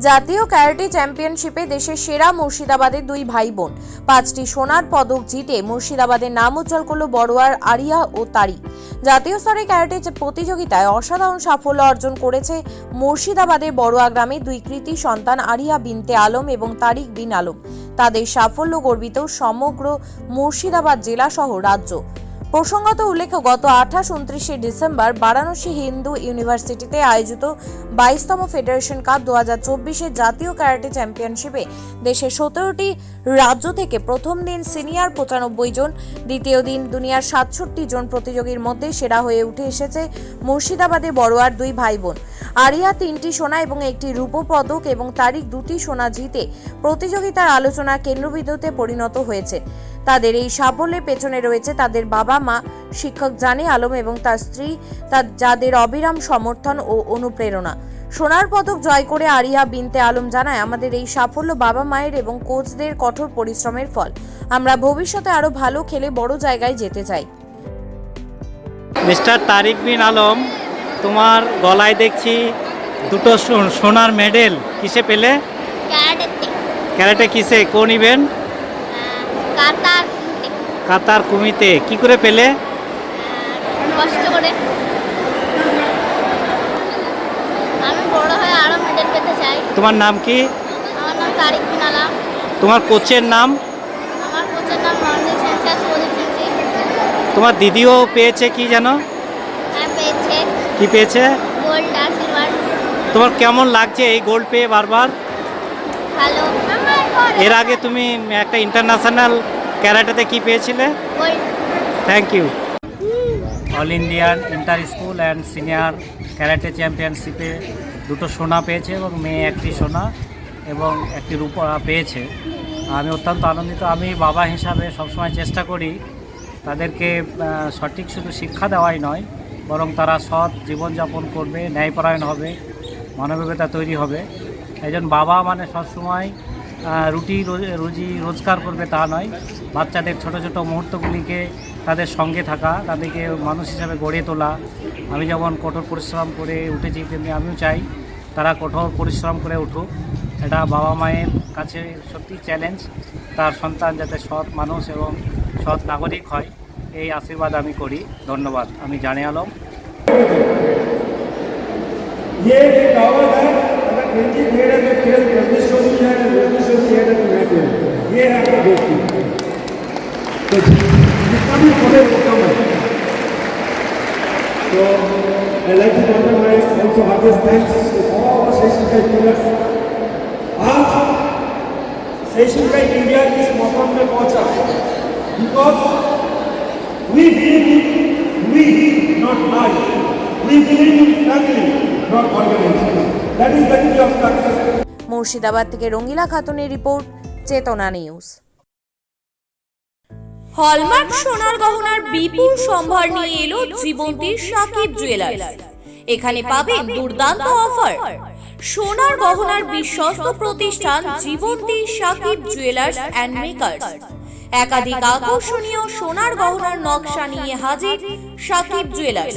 জাতীয় ক্যারাটে চ্যাম্পিয়নশিপে দেশের সেরা মুর্শিদাবাদের দুই ভাই বোন পাঁচটি সোনার পদক জিতে মুর্শিদাবাদের নাম উজ্জ্বল করল বড়োয়ার আরিয়া ও তারি জাতীয় স্তরে ক্যারাটে প্রতিযোগিতায় অসাধারণ সাফল্য অর্জন করেছে মুর্শিদাবাদের বড়োয়া গ্রামে দুই কৃতি সন্তান আরিয়া বিনতে আলম এবং তারিক বিন আলম। তাদের সাফল্য গর্বিত সমগ্র মুর্শিদাবাদ জেলা সহ রাজ্য। প্রসঙ্গত উল্লেখ্য, গত আঠাশ, উনত্রিশে ডিসেম্বর বারাণসী হিন্দু ইউনিভার্সিটিতে আয়োজিত বাইশতম ফেডারেশন কাপ দু হাজার চব্বিশের জাতীয় ক্যারাটে চ্যাম্পিয়নশিপে দেশের সতেরোটি রাজ্য থেকে প্রথম দিন সিনিয়র পঁচানব্বই জন, দ্বিতীয় দিন দুনিয়ার সাতষট্টি জন প্রতিযোগীর মধ্যে সেরা হয়ে উঠে এসেছে মুর্শিদাবাদে বড়োয়ার দুই ভাই বোন আরিয়া তিনটি সোনা এবং একটি রূপ পদক এবং তারিখ দুটি সোনা জিতে প্রতিযোগিতার আলোচনা কেন্দ্রবিন্দুতে পরিণত হয়েছে। তাদের এই সাফল্যের পেছনে রয়েছে তাদের বাবা মা শিক্ষক জানি আলম এবং তার স্ত্রী তার যাদের অবিরাম সমর্থন ও অনুপ্রেরণা। সোনার পদক জয় করে আরিয়া বিনতে আলম জানায় আমাদের এই সাফল্য বাবা মায়ের এবং কোচদের কঠোর পরিশ্রমের ফল। আমরা ভবিষ্যতে আরও ভালো খেলে বড় জায়গায় যেতে চাই। মিস্টার তারিক বিন আলম তোমার গলায় দেখছি দুটো সোনার মেডেল। কিসে পেলে? ক্যারাটে কিসে? কোন ইভেন্ট কাতার কাতার কুমিতে কি করে পেলে? কষ্ট করে। আমি বড় হয়ে আরও মেডেল পেতে চাই। তোমার নাম কি? আমার নাম তারিক বিনালা তোমার কোচের নাম? আমার কোচের নাম রণদীপ সেনসি সুদীপ সেনসি তোমার দিদিও পেয়েছে কি যেন হ্যাঁ পেয়েছে। কি পেয়েছে? গোল্ড আর সিলভার তোমার কেমন লাগছে এই গোল্ড পেয়ে বারবার? ভালো। এর আগে তুমি একটা ইন্টারন্যাশনাল ক্যারাটেতে কি পেয়েছিলে? Thank you all Indian inter school and senior karate চ্যাম্পিয়নশিপে দুটো সোনা পেয়েছে এবং মেয়ে একটি সোনা এবং একটি রূপা পেয়েছে। আমি অত্যন্ত আনন্দিত। আমি বাবা হিসাবে সবসময় চেষ্টা করি তাদেরকে সঠিক শুধু শিক্ষা দেওয়াই নয় বরং তারা সৎ জীবনযাপন করবে ন্যায়পরায়ণ হবে মানবিকতা তৈরি হবে। একজন বাবা মানে সবসময় রুটি রুজি রোজগার করবে তা নয়। বাচ্চাদের ছোট ছোট মুহূর্তগুলিকে তাদের সঙ্গে থাকা, তাদেরকে মানুষ হিসাবে গড়ে তোলা। আমি যেমন কঠোর পরিশ্রম করে উঠেছি, তেমনি আমিও চাই তারা কঠোর পরিশ্রম করে উঠুক। এটা বাবা মায়ের কাছে সত্যি চ্যালেঞ্জ তার সন্তান যাতে সৎ মানুষ এবং সৎ নাগরিক হয়, এই আশীর্বাদ আমি করি। ধন্যবাদ। আমি জানে আলম। इनकी खेल है तो खेल रजनीश को भी है रजनीश को भी है तो मैं भी हूँ ये है आपका दोस्ती तो जितना भी बोले उतना मैं So I like to wonder my also hardest thanks to all our Session Guide pillars. आज Session Guide India इस मौसम में पहुँचा because we believe in we not I. We believe in family, not organization. Murshidabad থেকে রঙ্গিলা খাতুনের report, চেতনা news. Hallmark সোনার গহনার বিপুল সম্ভার নিয়ে এলো জীবন্তীর সাকিব জুয়েলার্স এখানে পাবেন দুর্দান্ত অফার সোনার গহনার বিশ্বস্ত প্রতিষ্ঠান Jibanti Sakib jewellers and makers একাধিক আকর্ষণীয় সোনার গহনার নকশা নিয়ে হাজির সাকিব জুয়েলার্স